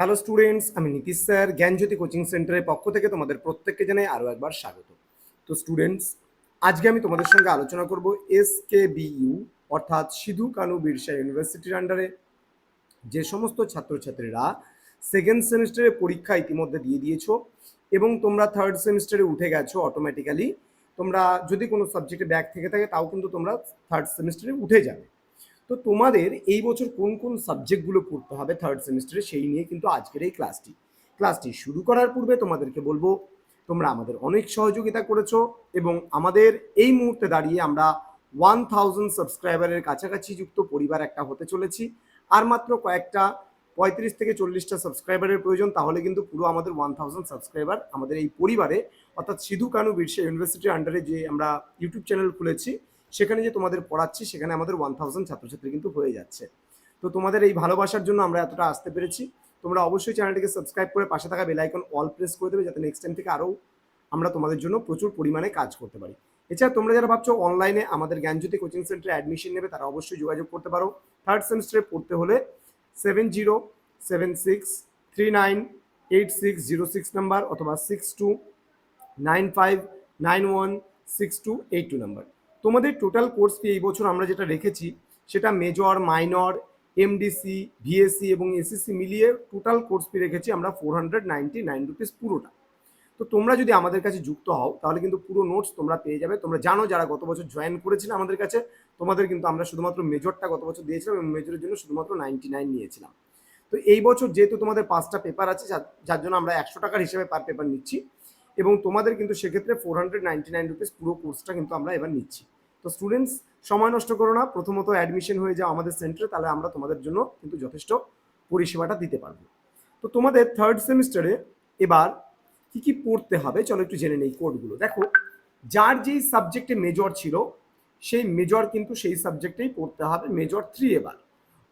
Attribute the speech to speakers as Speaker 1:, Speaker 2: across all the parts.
Speaker 1: Hello students আমি Nitish sir, জ্ঞানজ্যোতি coaching সেন্টারের পক্ষ থেকে তোমাদের প্রত্যেককে জানাই আরও একবার স্বাগত। তো স্টুডেন্টস আজকে আমি তোমাদের সঙ্গে আলোচনা করব এস কে বিইউ অর্থাৎ সিধু কানু বিরসা ইউনিভার্সিটির আন্ডারে যে সমস্ত ছাত্রছাত্রীরা সেকেন্ড সেমিস্টারের পরীক্ষা ইতিমধ্যে দিয়ে দিয়েছ এবং তোমরা থার্ড সেমিস্টারে উঠে গেছো অটোমেটিক্যালি তোমরা যদি কোনো সাবজেক্টে ব্যাক থেকে থাকে তাও কিন্তু তোমরা থার্ড সেমিস্টারে উঠে যাবে। তো তোমাদের এই বছর কোন কোন সাবজেক্টগুলো পড়তে হবে থার্ড সেমিস্টারে সেই নিয়ে কিন্তু আজকের এই ক্লাসটি ক্লাসটি শুরু করার পূর্বে তোমাদেরকে বলব, তোমরা আমাদের অনেক সহযোগিতা করেছ এবং আমাদের এই মুহূর্তে দাঁড়িয়ে আমরা ওয়ান থাউজেন্ড সাবস্ক্রাইবারের কাছাকাছি যুক্ত পরিবার একটা হতে চলেছি। আর মাত্র কয়েকটা, পঁয়ত্রিশ থেকে চল্লিশটা সাবস্ক্রাইবারের প্রয়োজন, তাহলে কিন্তু পুরো আমাদের ওয়ান থাউজেন্ড সাবস্ক্রাইবার আমাদের এই পরিবারে, অর্থাৎ সিধু কানু বিরসা ইউনিভার্সিটির আন্ডারে যে আমরা ইউটিউব চ্যানেল খুলেছি সেখানে যে তোমাদের পড়াচ্ছি, সেখানে আমাদের ওয়ান থাউজেন্ড ছাত্রছাত্রী কিন্তু হয়ে যাচ্ছে। তো তোমাদের এই ভালোবাসার জন্য আমরা এতটা আসতে পেরেছি। তোমরা অবশ্যই চ্যানেলটিকে সাবস্ক্রাইব করে পাশে থাকা বেলাইকন অল প্রেস করে দেবে, যাতে নেক্সট টাইম থেকে আরও আমরা তোমাদের জন্য প্রচুর পরিমাণে কাজ করতে পারি। এছাড়া তোমরা যারা ভাবছ অনলাইনে আমাদের জ্ঞানজ্যোতি কোচিং সেন্টারে অ্যাডমিশন নেবে, তারা অবশ্যই যোগাযোগ করতে পারো। থার্ড সেমিস্টারে পড়তে হলে seven zero seven six three nine eight six zero six number অথবা six two nine five nine one six two eight two number তোমাদের টোটাল কোর্স ফি এই বছর আমরা যেটা রেখেছি, সেটা মেজর মাইনর এমডিসি ভিএসসি এবং এসএসসি মিলিয়ে টোটাল কোর্স ফি রেখেছি আমরা four hundred ninety nine rupees পুরোটা। তো তোমরা যদি আমাদের কাছে যুক্ত হও, তাহলে কিন্তু পুরো নোটস তোমরা পেয়ে যাবে। তোমরা জানো যারা গত বছর জয়েন করেছিলে আমাদের কাছে, তোমাদের কিন্তু আমরা শুধুমাত্র মেজরটা গত বছর দিয়েছিলাম এবং মেজরের জন্য শুধুমাত্র নাইনটি নাইন নিয়েছিলাম। তো এই বছর যেহেতু তোমাদের পাঁচটা পেপার আছে, যার- জন্য আমরা একশো টাকার হিসেবে পার পেপার নিচ্ছি এবং তোমাদের কিন্তু সেক্ষেত্রে four hundred ninety nine rupees পুরো কোর্সটা কিন্তু আমরা এবার নিচ্ছি। তো স্টুডেন্টস সময় নষ্ট করো না, প্রথমত অ্যাডমিশন হয়ে যাও আমাদের সেন্টারে তাহলে আমরা তোমাদের জন্য কিন্তু যথেষ্ট পরিষেবাটা দিতে পারব। তো তোমাদের থার্ড সেমিস্টারে এবার কি কি পড়তে হবে, চলো একটু জেনে নেই কোডগুলো দেখো, যার যেই সাবজেক্টে মেজর ছিল, সেই মেজর কিন্তু সেই সাবজেক্টেই পড়তে হবে মেজর থ্রি এবার।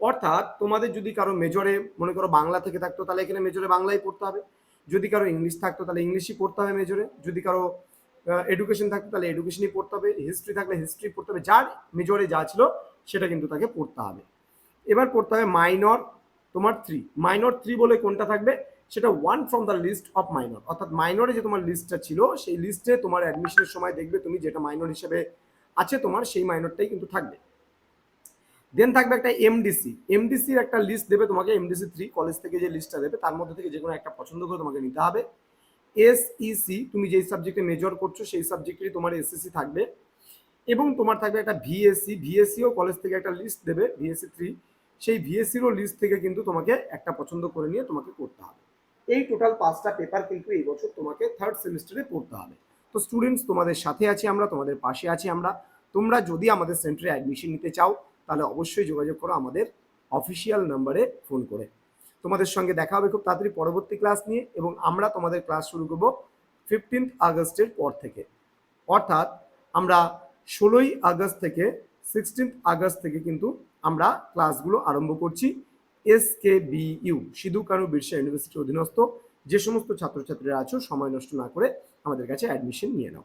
Speaker 1: অর্থাৎ তোমাদের যদি কারও মেজরে মনে করো বাংলা থেকে থাকতো, তাহলে এখানে মেজরে বাংলাই পড়তে হবে। যদি কারও ইংলিশ থাকতো, তাহলে ইংলিশই পড়তে হবে মেজরে যদি কারও এডুকেশন থাকতো, তাহলে এডুকেশনই পড়তে হবে। হিস্ট্রি থাকলে হিস্ট্রি পড়তে হবে। যার মেজরে যা ছিল, সেটা কিন্তু তাকে পড়তে হবে। এবার পড়তে হবে মাইনর তোমার থ্রি মাইনর থ্রি বলে কোনটা থাকবে? সেটা one from the list of minor অর্থাৎ মাইনরে যে তোমার লিস্টটা ছিল, সেই লিস্টে তোমার অ্যাডমিশনের সময় দেখবে তুমি যেটা মাইনর হিসেবে আছে, তোমার সেই মাইনরটাই কিন্তু থাকবে। দেন থাকবে একটা এমডিসি এমডিসির একটা লিস্ট দেবে তোমাকে এমডিসি থ্রি কলেজ থেকে যে লিস্টটা দেবে, তার মধ্যে থেকে যে কোনো একটা পছন্দ করে তোমাকে নিতে হবে। এসইসি তুমি যেই সাবজেক্টে মেজর করছ, সেই সাবজেক্টেরই তোমার এসএসসি থাকবে। এবং তোমার থাকবে একটা ভিএসসি ভিএসসিও কলেজ থেকে একটা লিস্ট দেবে ভিএসসি থ্রি সেই ভিএসসিরও লিস্ট থেকে কিন্তু তোমাকে একটা পছন্দ করে নিয়ে তোমাকে করতে হবে। এই টোটাল পাঁচটা পেপার কিন্তু এই বছর তোমাকে থার্ড সেমিস্টারে পড়তে হবে। তো স্টুডেন্টস তোমাদের সাথে আছি আমরা, তোমাদের পাশে আছি আমরা। তোমরা যদি আমাদের সেন্টারে অ্যাডমিশন নিতে চাও তাহলে অবশ্যই যোগাযোগ করো আমাদের অফিসিয়াল নাম্বারে ফোন করে। তোমাদের সঙ্গে দেখা হবে খুব তাড়াতাড়ি পরবর্তী ক্লাস নিয়ে এবং আমরা তোমাদের ক্লাস শুরু করব ফিফটিন্থ আগস্টের পর থেকে। অর্থাৎ আমরা ষোলোই আগস্ট থেকে সিক্সটিন্থ আগস্ট থেকে কিন্তু আমরা ক্লাসগুলো আরম্ভ করছি। S K B U Sidhu Kanu Birsa ইউনিভার্সিটির অধীনস্থ। যে সমস্ত ছাত্রছাত্রীরা আছো, সময় নষ্ট না করে আমাদের কাছে অ্যাডমিশন নিয়ে নাও।